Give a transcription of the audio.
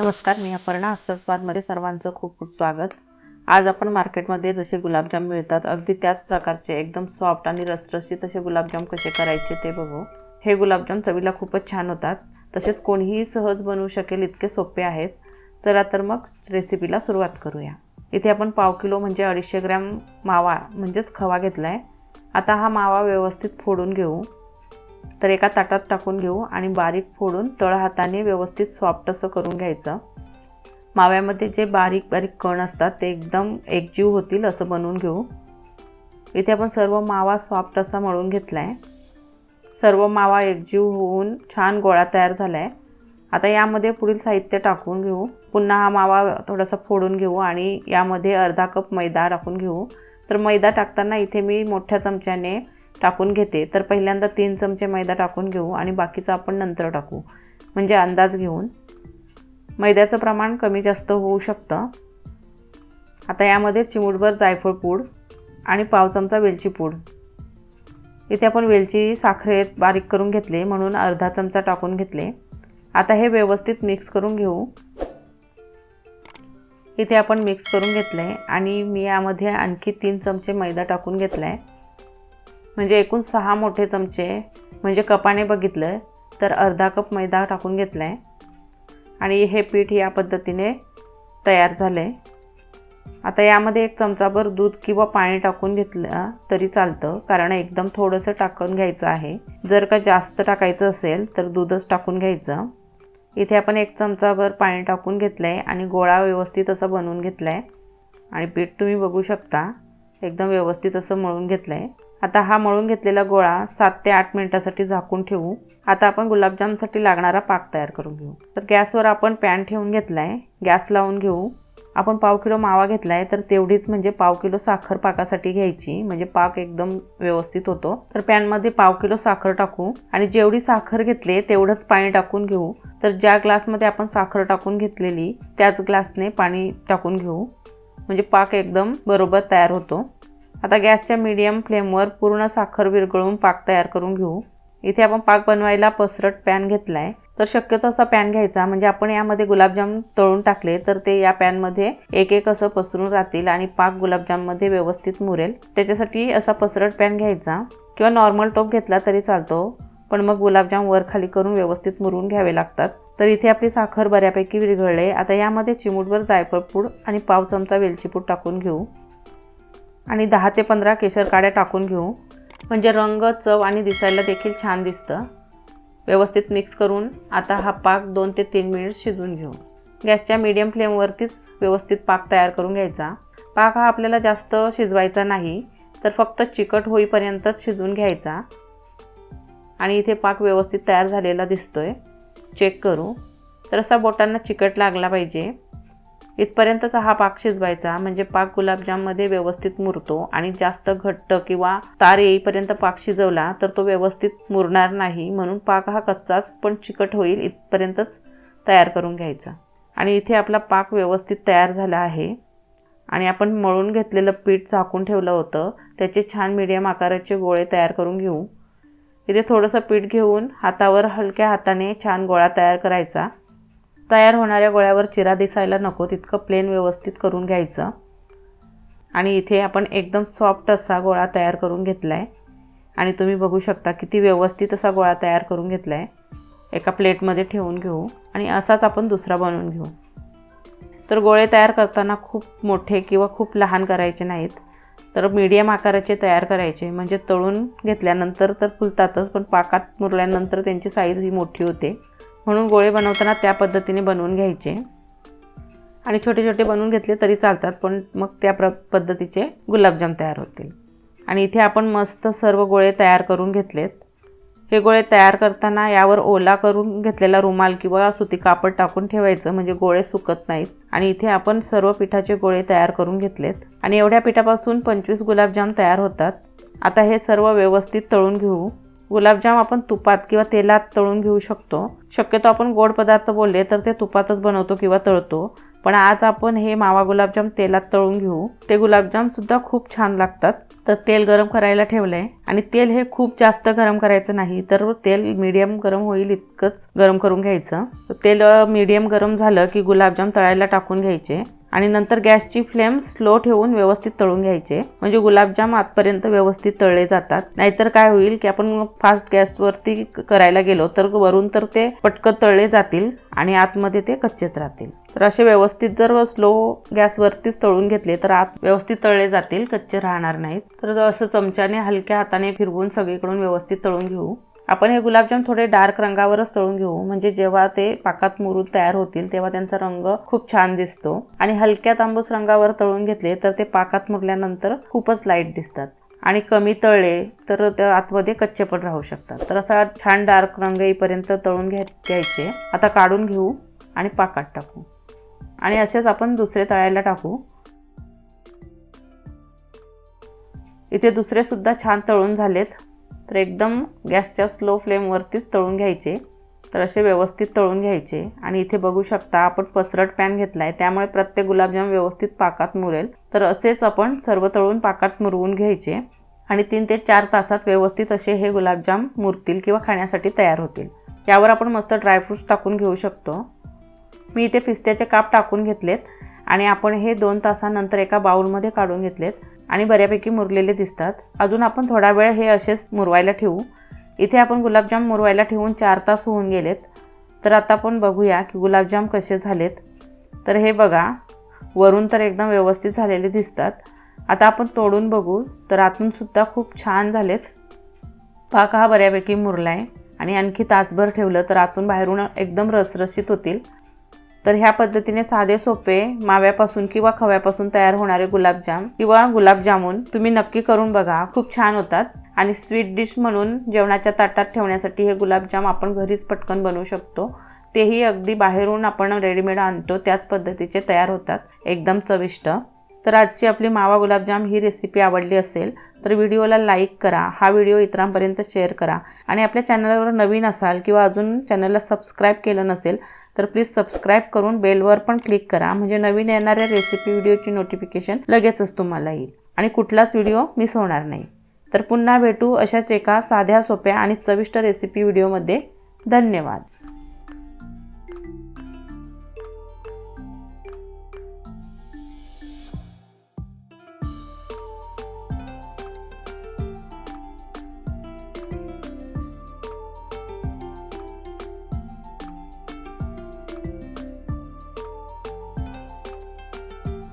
नमस्कार मी अपर्णा. अस्सस्वादमध्ये सर्वांचं खूप खूप स्वागत. आज आपण मार्केटमध्ये जसे गुलाबजाम मिळतात अगदी त्याच प्रकारचे एकदम सॉफ्ट आणि रसरशीत तसे गुलाबजाम कसे करायचे ते बघू. हे गुलाबजाम चवीला खूपच छान होतात. तसेच कोणीही सहज बनवू शकेल इतके सोपे आहेत. चला तर मग रेसिपीला सुरुवात करूया. इथे आपण पाव किलो म्हणजे अडीचशे ग्रॅम मावा म्हणजेच खवा घेतला आहे आता हा मावा व्यवस्थित फोडून घेऊ. तर एका ताटात टाकून घेऊ आणि बारीक फोडून तळ हाताने व्यवस्थित सॉफ्ट असं करून घ्यायचं. माव्यामध्ये जे बारीक बारीक कण असतात ते एकदम एकजीव होतील असं बनवून घेऊ. इथे आपण सर्व मावा सॉफ्ट असा मळून घेतला आहे सर्व मावा एकजीव होऊन छान गोळा तयार झाला आहे आता यामध्ये पुढील साहित्य टाकून घेऊ. पुन्हा हा मावा थोडासा फोडून घेऊ आणि यामध्ये अर्धा कप मैदा टाकून घेऊ. तर मैदा टाकताना इथे मी मोठ्या चमच्याने टाकून घेते. तर पहिल्यांदा तीन चमचे मैदा टाकून घेऊ आणि बाकीचं आपण नंतर टाकू. म्हणजे अंदाज घेऊन. मैद्याचं प्रमाण कमी जास्त होऊ शकतं. आता यामध्ये चिमूटभर जायफळ पूड आणि पाव चमचा वेलची पूड. इथे आपण वेलची साखरेत बारीक करून घेतले म्हणून अर्धा चमचा टाकून घेतले. आता हे व्यवस्थित मिक्स करून घेऊ. इथे आपण मिक्स करून घेतलं आहे आणि मी यामध्ये आणखी तीन चमचे मैदा टाकून घेतला आहे म्हणजे एकूण सहा मोठे चमचे म्हणजे कपाने बघितलं तर अर्धा कप मैदा टाकून घेतला आहे आणि हे पीठ या पद्धतीने तयार झालं आहे आता यामध्ये एक चमचाभर दूध किंवा पाणी टाकून घेतलं तरी चालतं कारण एकदम थोडंसं टाकून घ्यायचं आहे. जर का जास्त टाकायचं असेल तर दूधच टाकून घ्यायचं. इथे आपण एक चमचाभर पाणी टाकून घेतलं आहे आणि गोळा व्यवस्थित असं बनवून घेतला आहे आणि पीठ तुम्ही बघू शकता एकदम व्यवस्थित असं मळून घेतलं आहे आता हा मळून घेतलेला गोळा सात ते आठ मिनटासाठी झाकून ठेवू. आता आपण गुलाबजामसाठी लागणारा पाक तयार करून घेऊ. तर गॅसवर आपण पॅन ठेवून घेतला आहे गॅस लावून घेऊ. आपण पाव किलो मावा घेतला आहे तर तेवढीच म्हणजे पाव किलो साखर पाकासाठी घ्यायची. म्हणजे पाक एकदम व्यवस्थित होतो. तर पॅनमध्ये पाव किलो साखर टाकू. आणि जेवढी साखर घेतली तेवढंच पाणी टाकून घेऊ. तर ज्या ग्लासमध्ये आपण साखर टाकून घेतलेली त्याच ग्लासने पाणी टाकून घेऊ. म्हणजे पाक एकदम बरोबर तयार होतो. आता गॅसच्या मीडियम फ्लेमवर पूर्ण साखर विरघळून पाक तयार करून घेऊ. इथे आपण पाक बनवायला पसरट पॅन घेतला आहे तर शक्यतो असा पॅन घ्यायचा. म्हणजे आपण यामध्ये गुलाबजाम तळून टाकले तर ते या पॅनमध्ये एक एक असं पसरून राहतील आणि पाक गुलाबजाममध्ये व्यवस्थित मुरेल. त्याच्यासाठी असा पसरट पॅन घ्यायचा. किंवा नॉर्मल टोप घेतला तरी चालतो. पण मग गुलाबजाम वर खाली करून व्यवस्थित मुरून घ्यावे लागतात. तर इथे आपली साखर बऱ्यापैकी विरघळले. आता यामध्ये चिमूटभर जायफळ पूड आणि पाव चमचा वेलची पूड टाकून घेऊ. आणि दहा ते पंधरा केशर काड्या टाकून घेऊ. म्हणजे रंग चव आणि दिसायला देखील छान दिसतं. व्यवस्थित मिक्स करून आता हा पाक दोन ते तीन मिनिट शिजवून घेऊ. गॅसच्या मीडियम फ्लेमवरतीच व्यवस्थित पाक तयार करून घ्यायचा. पाक हा आपल्याला जास्त शिजवायचा नाही तर फक्त चिकट होईपर्यंतच शिजवून घ्यायचा. आणि इथे पाक व्यवस्थित तयार झालेला दिसतोय. चेक करू. तर असा बोटांना चिकट लागला पाहिजे. इथपर्यंतचा हा पाक शिजवायचा. म्हणजे पाक गुलाबजाममध्ये व्यवस्थित मुरतो. आणि जास्त घट्ट किंवा तार येईपर्यंत पाक शिजवला तर तो व्यवस्थित मुरणार नाही. म्हणून पाक हा कच्चाच पण चिकट होईल इथपर्यंतच तयार करून घ्यायचा. आणि इथे आपला पाक व्यवस्थित तयार झाला आहे. आणि आपण मळून घेतलेलं पीठ झाकून ठेवलं होतं. त्याचे छान मीडियम आकाराचे गोळे तयार करून घेऊ. इथे थोडंसं पीठ घेऊन हातावर हलक्या हाताने छान गोळा तयार करायचा. तयार होणाऱ्या गोळ्यावर चिरा दिसायला नको तितकं प्लेन व्यवस्थित करून घ्यायचं. आणि इथे आपण एकदम सॉफ्ट असा गोळा तयार करून घेतला आहे आणि तुम्ही बघू शकता किती व्यवस्थित असा गोळा तयार करून घेतला आहे एका प्लेटमध्ये ठेवून घेऊ आणि असाच आपण दुसरा बनवून घेऊ. तर गोळे तयार करताना खूप मोठे किंवा खूप लहान करायचे नाहीत. तर मीडियम आकाराचे तयार करायचे. म्हणजे तळून घेतल्यानंतर तर फुलतातच पण पाकात मुरल्यानंतर त्यांची साईज ही मोठी होते. म्हणून गोळे बनवताना त्या पद्धतीने बनवून घ्यायचे. आणि छोटे छोटे बनवून घेतले तरी चालतात पण मग त्या प्र पद्धतीचे गुलाबजाम तयार होतील. आणि इथे आपण मस्त सर्व गोळे तयार करून घेतलेत. हे गोळे तयार करताना यावर ओला करून घेतलेला रुमाल किंवा सुती कापड टाकून ठेवायचं म्हणजे गोळे सुकत नाहीत. आणि इथे आपण सर्व पिठाचे गोळे तयार करून घेतलेत. आणि एवढ्या पिठापासून पंचवीस गुलाबजाम तयार होतात. आता हे सर्व व्यवस्थित तळून घेऊ. गुलाबजाम आपण तुपात किंवा तेलात तळून घेऊ शकतो. शक्यतो आपण गोड पदार्थ बोलले तर ते तुपातच बनवतो किंवा तळतो. पण आज आपण हे मावा गुलाबजाम तेलात तळून घेऊ. ते गुलाबजामसुद्धा खूप छान लागतात. तर तेल गरम करायला ठेवलं आहे आणि तेल हे खूप जास्त गरम करायचं नाही तर तेल मीडियम गरम होईल इतकंच गरम करून घ्यायचं. तेल मीडियम गरम झालं की गुलाबजाम तळायला टाकून घ्यायचे. आणि नंतर गॅसची फ्लेम स्लो ठेवून व्यवस्थित तळून घ्यायचे. म्हणजे गुलाबजाम आतपर्यंत व्यवस्थित तळले जातात. नाहीतर काय होईल की आपण फास्ट गॅसवरती करायला गेलो तर वरून तर ते पटकन तळले जातील आणि आतमध्ये ते कच्चेच राहतील. तर असे व्यवस्थित जर स्लो गॅसवरतीच तळून घेतले तर आत व्यवस्थित तळले जातील कच्चे राहणार नाहीत. तर असं चमच्याने हलक्या हाताने फिरवून सगळीकडून व्यवस्थित तळून घेऊ. आपण हे गुलाबजाम थोडे डार्क रंगावरच तळून घेऊ. म्हणजे जेव्हा ते पाकात मुरून तयार होतील तेव्हा त्यांचा रंग खूप छान दिसतो. आणि हलक्या तांबूस रंगावर तळून घेतले तर ते पाकात मुरल्यानंतर खूपच लाइट दिसतात. आणि कमी तळले तर त्या आतमध्ये कच्चे पण राहू शकतात. तर असा छान डार्क रंग येईपर्यंत तळून घ्या घ्यायचे. आता काढून घेऊ आणि पाकात टाकू. आणि असेच आपण दुसरे तळायला टाकू. इथे दुसरे सुद्धा छान तळून झालेत. तर एकदम गॅसच्या स्लो फ्लेमवरतीच तळून घ्यायचे. तर असे व्यवस्थित तळून घ्यायचे. आणि इथे बघू शकता आपण पसरट पॅन घेतला आहे त्यामुळे प्रत्येक गुलाबजाम व्यवस्थित पाकात मुरेल. तर असेच आपण सर्व तळून पाकात मुरवून घ्यायचे. आणि तीन ते चार तासात व्यवस्थित असे हे गुलाबजाम मुरतील किंवा खाण्यासाठी तयार होतील. यावर आपण मस्त ड्रायफ्रूट्स टाकून घेऊ शकतो. मी इथे पिस्त्याचे काप टाकून घेतलेत. आणि आपण हे दोन तासानंतर एका बाउलमध्ये काढून घेतलेत आणि बऱ्यापैकी मुरलेले दिसतात. अजून आपण थोडा वेळ हे असेच मुरवायला ठेवू. इथे आपण गुलाबजाम मुरवायला ठेवून चार तास होऊन गेलेत. तर आता आपण बघूया की गुलाबजाम कसे झालेत. तर हे बघा वरून तर एकदम व्यवस्थित झालेले दिसतात. आता आपण तोडून बघू. तर आतूनसुद्धा खूप छान झालेत. पाक हा बऱ्यापैकी मुरला आहे आणि आणखी तासभर ठेवलं तर आतून बाहेरून एकदम रसरशीत होतील. तर ह्या पद्धतीने साधे सोपे माव्यापासून किंवा खव्यापासून तयार होणारे गुलाबजाम किंवा गुलाबजामुन तुम्ही नक्की करून बघा. खूप छान होतात. आणि स्वीट डिश म्हणून जेवणाच्या ताटात ठेवण्यासाठी हे गुलाबजाम आपण घरीच पटकन बनवू शकतो. तेही अगदी बाहेरून आपण रेडीमेड आणतो. त्याच पद्धतीचे तयार होतात. एकदम चविष्ट. तर आजची आपली मावा गुलाबजाम ही रेसिपी आवडली असेल तर व्हिडिओला लाईक करा हा व्हिडिओ इतरांपर्यंत शेअर करा. आणि आपल्या चॅनलवर नवीन असाल किंवा अजून चॅनलला सबस्क्राईब केलं नसेल तर प्लीज सबस्क्राईब करून बेलवर पण क्लिक करा. म्हणजे नवीन येणाऱ्या रेसिपी व्हिडिओची नोटिफिकेशन लगेचच तुम्हाला येईल. आणि कुठलाच व्हिडिओ मिस होणार नाही. तर पुन्हा भेटू अशाच एका साध्या सोप्या आणि चविष्ट रेसिपी व्हिडिओमध्ये धन्यवाद.